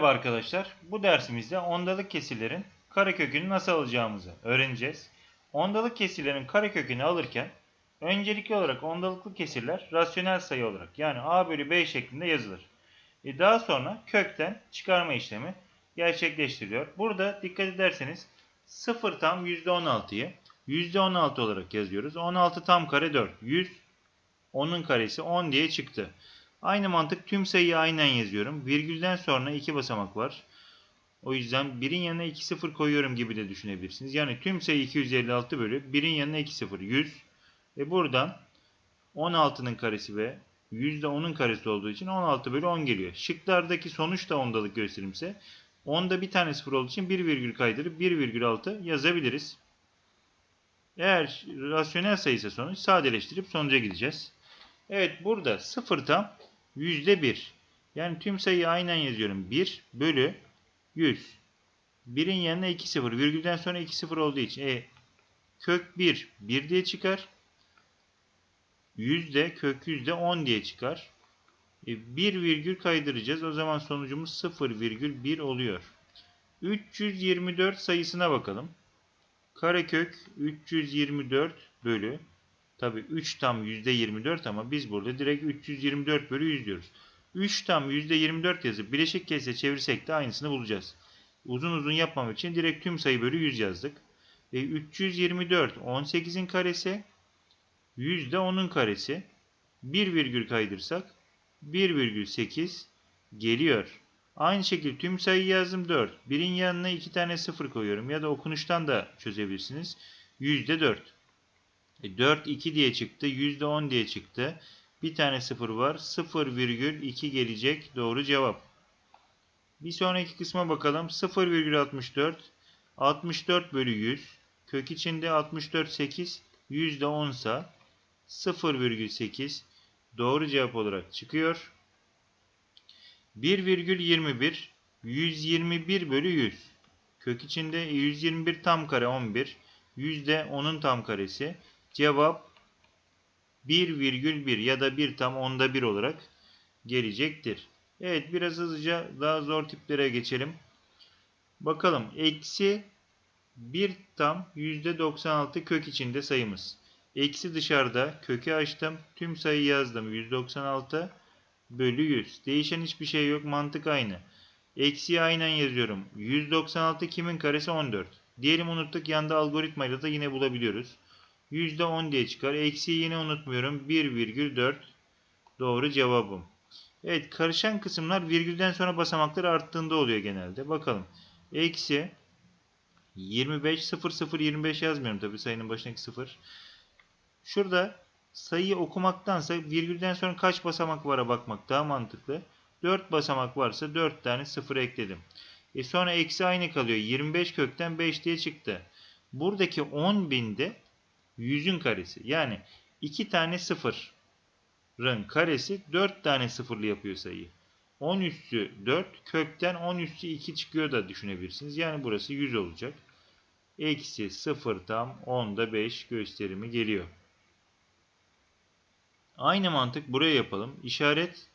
Merhaba arkadaşlar. Bu dersimizde ondalık kesirlerin karekökünü nasıl alacağımızı öğreneceğiz. Ondalık kesirlerin karekökünü alırken öncelikli olarak ondalıklı kesirler rasyonel sayı olarak yani a bölü b şeklinde yazılır. E daha sonra kökten çıkarma işlemi gerçekleştiriliyor. Burada dikkat ederseniz 0 tam %16'yı %16 olarak yazıyoruz. 16 tam kare 4. 100 10'un karesi 10 diye çıktı. Aynı mantık tüm sayıyı aynen yazıyorum. Virgülden sonra iki basamak var. O yüzden 1'in yanına 2 sıfır koyuyorum gibi de düşünebilirsiniz. Yani tüm sayı 256 bölü 1'in yanına 2 sıfır 100. Ve buradan 16'nın karesi ve %10'un karesi olduğu için 16 bölü 10 geliyor. Şıklardaki sonuç da ondalık gösterimse 10'da bir tane sıfır olduğu için 1 virgül kaydırıp 1,6 yazabiliriz. Eğer rasyonel sayısı sonuç sadeleştirip sonuca gideceğiz. Evet burada 0 tam %1. Yani tüm sayıyı aynen yazıyorum. 1 bölü 100. 1'in yanına 2 sıfır. Virgülden sonra 2 sıfır olduğu için. E, kök 1 1 diye çıkar. 100 de kök 100 de 10 diye çıkar. E, 1 virgül kaydıracağız. O zaman sonucumuz 0,1 oluyor. 324 sayısına bakalım. Karekök 324 bölü Tabi 3 tam %24 ama biz burada direkt 324 bölü 100 diyoruz. 3 tam %24 yazıp bileşik kese çevirsek de aynısını bulacağız. Uzun uzun yapmamak için direkt tüm sayı bölü 100 yazdık. E 324 18'in karesi 100 de 10'un karesi. 1 virgül kaydırsak 1,8 geliyor. Aynı şekilde tüm sayı yazdım 4. Birin yanına 2 tane 0 koyuyorum ya da okunuştan da çözebilirsiniz. %4. E 4 2 diye çıktı. %10 diye çıktı. Bir tane 0 var. 0,2 gelecek doğru cevap. Bir sonraki kısma bakalım. 0,64 64 bölü 100. Kök içinde 64 8 %10 ise 0,8 doğru cevap olarak çıkıyor. 1,21 121 bölü 100. Kök içinde 121 tam kare 11. Yüzde 10'un tam karesi. Cevap 1,1 ya da 1 tam onda 1 olarak gelecektir. Evet biraz hızlıca daha zor tiplere geçelim. Bakalım eksi 1 tam %96 kök içinde sayımız. Eksi dışarıda kökü açtım. Tüm sayı yazdım. 196 bölü 100. Değişen hiçbir şey yok. Mantık aynı. Eksiyi aynen yazıyorum. 196 kimin karesi 14. Diyelim unuttuk. Yanda algoritmayla da yine bulabiliyoruz. %10 diye çıkar. Eksiyi yine unutmuyorum. 1,4 doğru cevabım. Evet karışan kısımlar virgülden sonra basamaklar arttığında oluyor genelde. Bakalım. Eksi 25 0 0 25 yazmıyorum tabi sayının başındaki 0. Şurada sayıyı okumaktansa virgülden sonra kaç basamak vara bakmak daha mantıklı. 4 basamak varsa 4 tane 0 ekledim. E sonra eksi aynı kalıyor. 25 kökten 5 diye çıktı. Buradaki 10.000'de 100'ün karesi. Yani 2 tane sıfırın karesi 4 tane sıfırlı yapıyor sayıyı. 10 üstü 4 kökten 10 üstü 2 çıkıyor da düşünebilirsiniz. Yani burası 100 olacak. Eksi 0 tam 10'da 5 gösterimi geliyor. Aynı mantık buraya yapalım. İşaret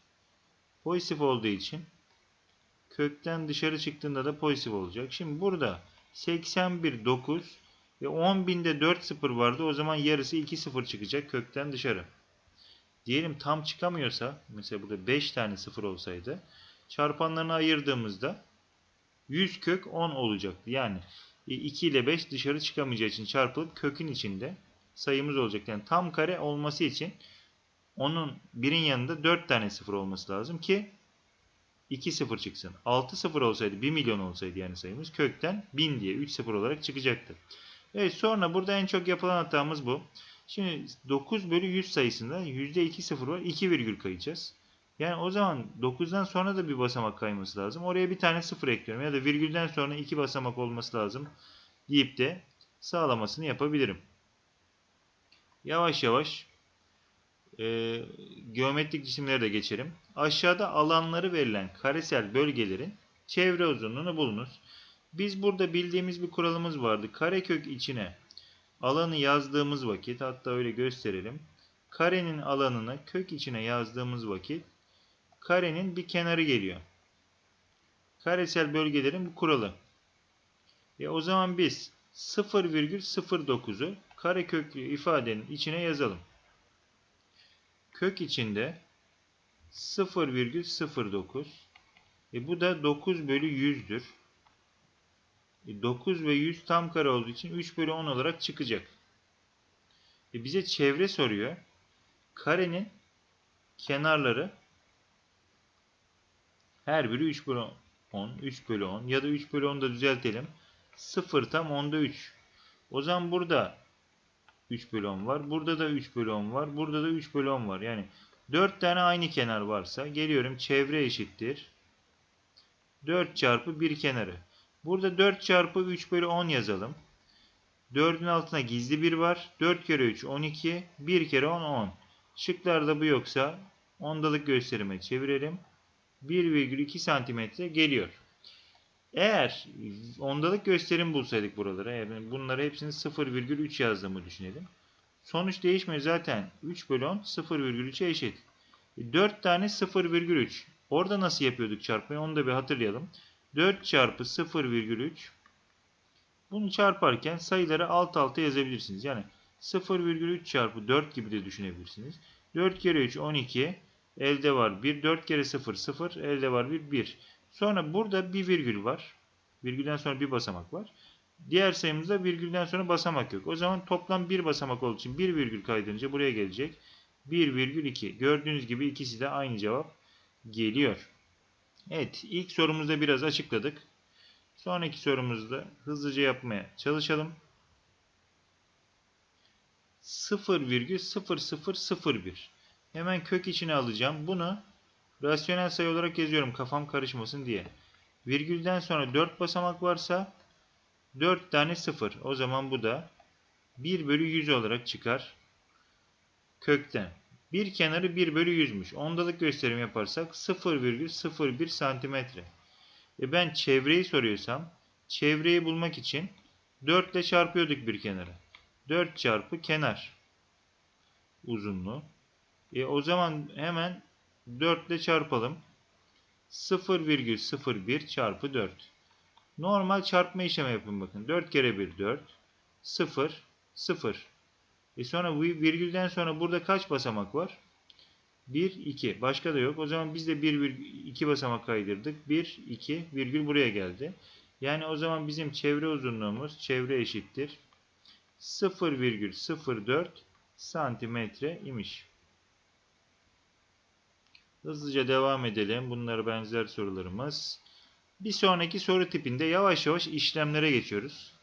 pozitif olduğu için kökten dışarı çıktığında da pozitif olacak. Şimdi burada 81 9 ve 10.000'de 4 sıfır vardı. O zaman yarısı 2 sıfır çıkacak kökten dışarı. Diyelim tam çıkamıyorsa mesela burada 5 tane sıfır olsaydı çarpanlarını ayırdığımızda 100 kök 10 olacaktı. Yani 2 ile 5 dışarı çıkamayacağı için çarpılıp kökün içinde sayımız olacak. Yani tam kare olması için onun birin yanında 4 tane sıfır olması lazım ki 2 sıfır çıksın. 6 sıfır olsaydı 1 milyon olsaydı yani sayımız kökten 1000 diye 3 sıfır olarak çıkacaktı. Evet sonra burada en çok yapılan hatamız bu. Şimdi 9 bölü 100 sayısında %2 sıfır var. 2 virgül kayacağız. Yani o zaman 9'dan sonra da bir basamak kayması lazım. Oraya bir tane sıfır ekliyorum. Ya da virgülden sonra iki basamak olması lazım deyip de sağlamasını yapabilirim. Yavaş yavaş e, geometrik cisimlere de geçelim. Aşağıda alanları verilen karesel bölgelerin çevre uzunluğunu bulunuz. Biz burada bildiğimiz bir kuralımız vardı. Karekök içine alanı yazdığımız vakit hatta öyle gösterelim. Karenin alanını kök içine yazdığımız vakit karenin bir kenarı geliyor. Karesel bölgelerin bu kuralı. E o zaman biz 0,09'u kareköklü ifadenin içine yazalım. Kök içinde 0,09 e bu da 9 bölü 100'dür. E 9 ve 100 tam kare olduğu için 3 bölü 10 olarak çıkacak. E bize çevre soruyor. Karenin kenarları her biri 3 bölü 10, 3 bölü 10 ya da 3 bölü 10 da düzeltelim. 0 tam 10'da 3. O zaman burada 3 bölü 10 var. Burada da 3 bölü 10 var. Burada da 3 bölü 10 var. Yani 4 tane aynı kenar varsa geliyorum çevre eşittir. 4 çarpı bir kenarı. Burada 4 çarpı 3 bölü 10 yazalım. 4'ün altına gizli 1 var. 4 kere 3 12. 1 kere 10 10. Şıklarda bu yoksa ondalık gösterime çevirelim. 1,2 santimetre geliyor. Eğer ondalık gösterim bulsaydık buralara, yani bunları hepsini 0,3 yazdığımı düşünelim. Sonuç değişmiyor zaten. 3 bölü 10 0,3'e eşit. 4 tane 0,3. Orada nasıl yapıyorduk çarpmayı onu da bir hatırlayalım. 4 çarpı 0,3 bunu çarparken sayıları alt alta yazabilirsiniz. Yani 0,3 çarpı 4 gibi de düşünebilirsiniz. 4 kere 3 12 elde var 1. 4 kere 0 0 elde var 1 1. Sonra burada bir virgül var. Virgülden sonra bir basamak var. Diğer sayımızda virgülden sonra basamak yok. O zaman toplam bir basamak olduğu için bir virgül kaydırınca buraya gelecek. 1,2. Gördüğünüz gibi ikisi de aynı cevap geliyor. Evet ilk sorumuzda biraz açıkladık. Sonraki sorumuzda hızlıca yapmaya çalışalım. 0,0001 Hemen kök içine alacağım. Bunu rasyonel sayı olarak yazıyorum kafam karışmasın diye. Virgülden sonra 4 basamak varsa 4 tane 0. O zaman bu da 1 bölü 100 olarak çıkar. Kökten. Bir kenarı 1 bölü 100'müş. Ondalık gösterim yaparsak 0,01 santimetre. E ben çevreyi soruyorsam çevreyi bulmak için 4 ile çarpıyorduk bir kenarı. 4 çarpı kenar uzunluğu. E o zaman hemen 4 ile çarpalım. 0,01 çarpı 4. Normal çarpma işlemi yapın bakın. 4 kere 1 4. 0 0. E sonra virgülden sonra burada kaç basamak var? 1 2. Başka da yok. O zaman biz de 1 2 basamak kaydırdık. 1 2 virgül buraya geldi. Yani o zaman bizim çevre uzunluğumuz çevre eşittir 0,04 santimetre imiş. Hızlıca devam edelim. Bunlara benzer sorularımız. Bir sonraki soru tipinde yavaş yavaş işlemlere geçiyoruz.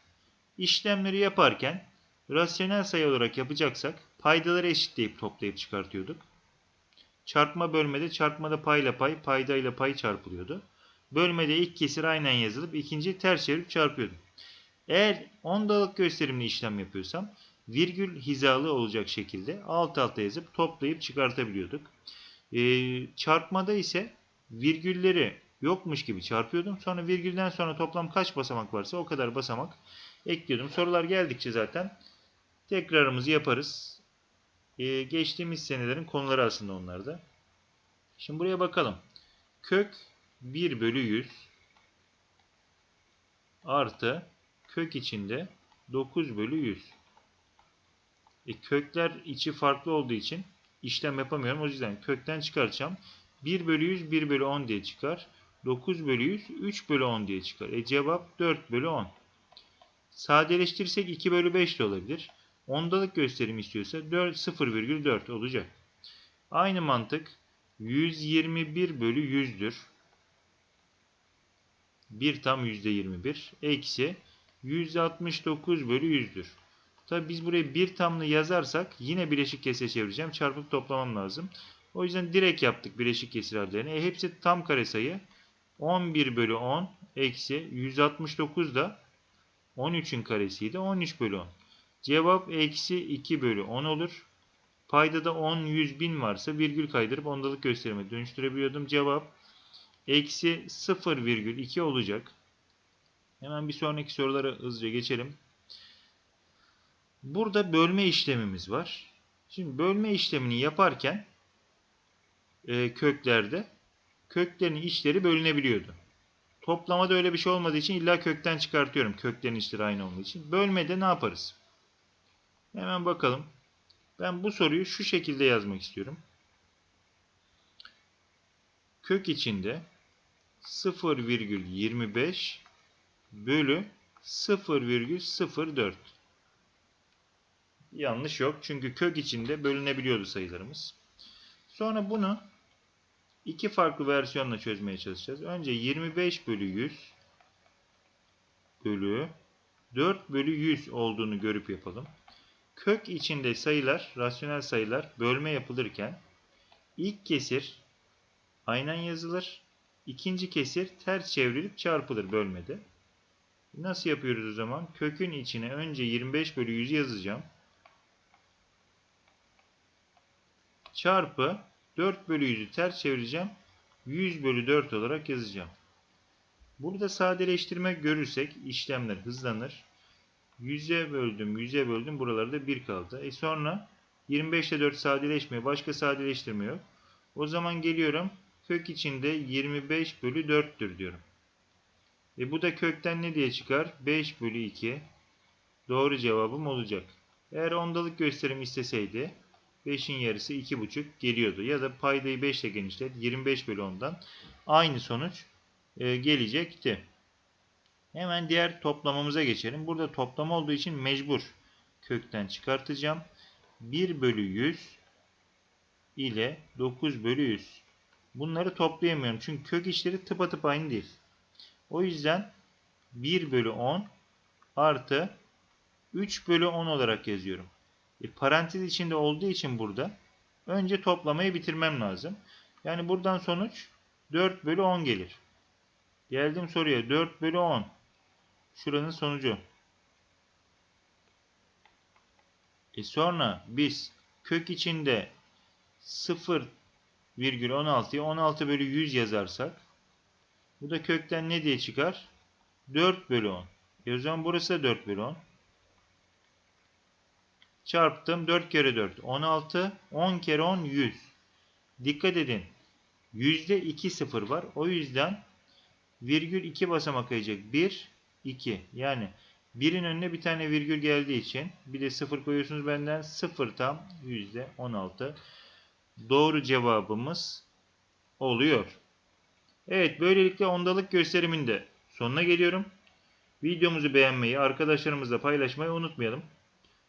İşlemleri yaparken rasyonel sayı olarak yapacaksak paydaları eşitleyip toplayıp çıkartıyorduk. Çarpma bölmede çarpmada payla pay, payda ile pay çarpılıyordu. Bölmede ilk kesir aynen yazılıp ikinci ters çevirip çarpıyordum. Eğer ondalık gösterimli işlem yapıyorsam virgül hizalı olacak şekilde alt alta yazıp toplayıp çıkartabiliyorduk. Ee, çarpmada ise virgülleri yokmuş gibi çarpıyordum. Sonra virgülden sonra toplam kaç basamak varsa o kadar basamak ekliyordum. Sorular geldikçe zaten tekrarımızı yaparız. Ee, geçtiğimiz senelerin konuları aslında onlar da. Şimdi buraya bakalım. Kök 1 bölü 100 artı kök içinde 9 bölü 100. E, kökler içi farklı olduğu için işlem yapamıyorum. O yüzden kökten çıkartacağım. 1 bölü 100 1 bölü 10 diye çıkar. 9 bölü 100 3 bölü 10 diye çıkar. E cevap 4 bölü 10. Sadeleştirirsek 2 bölü 5 de olabilir. Ondalık gösterim istiyorsa 4, 0,4 olacak. Aynı mantık 121 bölü 100'dür. 1 tam %21 eksi 169 bölü 100'dür. Tabi biz buraya bir tamlı yazarsak yine bileşik kesire çevireceğim. Çarpıp toplamam lazım. O yüzden direkt yaptık bileşik kesir hallerini. E, hepsi tam kare sayı. 11 bölü 10 eksi 169 da 13'ün karesiydi. 13 bölü 10. Cevap eksi 2 bölü 10 olur. Payda da 10, 100 bin varsa virgül kaydırıp ondalık gösterime dönüştürebiliyordum. Cevap eksi 0,2 olacak. Hemen bir sonraki sorulara hızlıca geçelim. Burada bölme işlemimiz var. Şimdi bölme işlemini yaparken e, köklerde köklerin içleri bölünebiliyordu. Toplamada öyle bir şey olmadığı için illa kökten çıkartıyorum. Köklerin içleri aynı olduğu için. Bölmede ne yaparız? Hemen bakalım. Ben bu soruyu şu şekilde yazmak istiyorum. Kök içinde 0,25 bölü 0,04 Yanlış yok. Çünkü kök içinde bölünebiliyordu sayılarımız. Sonra bunu iki farklı versiyonla çözmeye çalışacağız. Önce 25 bölü 100 bölü 4 bölü 100 olduğunu görüp yapalım. Kök içinde sayılar, rasyonel sayılar bölme yapılırken ilk kesir aynen yazılır. İkinci kesir ters çevrilip çarpılır bölmede. Nasıl yapıyoruz o zaman? Kökün içine önce 25 bölü 100 yazacağım. Çarpı 4 bölü 100'ü ters çevireceğim. 100 bölü 4 olarak yazacağım. Burada sadeleştirme görürsek işlemler hızlanır. 100'e böldüm, 100'e böldüm. Buralarda 1 kaldı. E sonra 25 ile 4 sadeleşmiyor. Başka sadeleştirme yok. O zaman geliyorum. Kök içinde 25 bölü 4'tür diyorum. E bu da kökten ne diye çıkar? 5 bölü 2. Doğru cevabım olacak. Eğer ondalık gösterim isteseydi 5'in yarısı 2,5 geliyordu. Ya da paydayı 5 ile genişlet. 25 bölü 10'dan aynı sonuç e, gelecekti. Hemen diğer toplamamıza geçelim. Burada toplam olduğu için mecbur kökten çıkartacağım. 1 bölü 100 ile 9 bölü 100. Bunları toplayamıyorum. Çünkü kök içleri tıpatıp aynı değil. O yüzden 1 bölü 10 artı 3 bölü 10 olarak yazıyorum. E, parantez içinde olduğu için burada önce toplamayı bitirmem lazım. Yani buradan sonuç 4 bölü 10 gelir. Geldim soruya 4 bölü 10. Şuranın sonucu. E sonra biz kök içinde 0,16'ya 16 bölü 100 yazarsak bu da kökten ne diye çıkar? 4 bölü 10. E o zaman burası da 4 bölü 10. Çarptım 4 kere 4 16 10 kere 10 100. Dikkat edin. Yüzde 2 sıfır var. O yüzden virgül 2 basamak kayacak. 1 2 yani 1'in önüne bir tane virgül geldiği için bir de 0 koyuyorsunuz benden 0 tam yüzde 16. Doğru cevabımız oluyor. Evet böylelikle ondalık gösteriminde de sonuna geliyorum. Videomuzu beğenmeyi, arkadaşlarımızla paylaşmayı unutmayalım.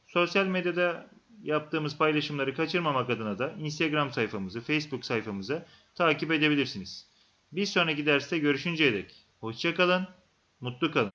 Sosyal medyada yaptığımız paylaşımları kaçırmamak adına da Instagram sayfamızı, Facebook sayfamızı takip edebilirsiniz. Bir sonraki derste görüşünceye dek hoşçakalın, mutlu kalın.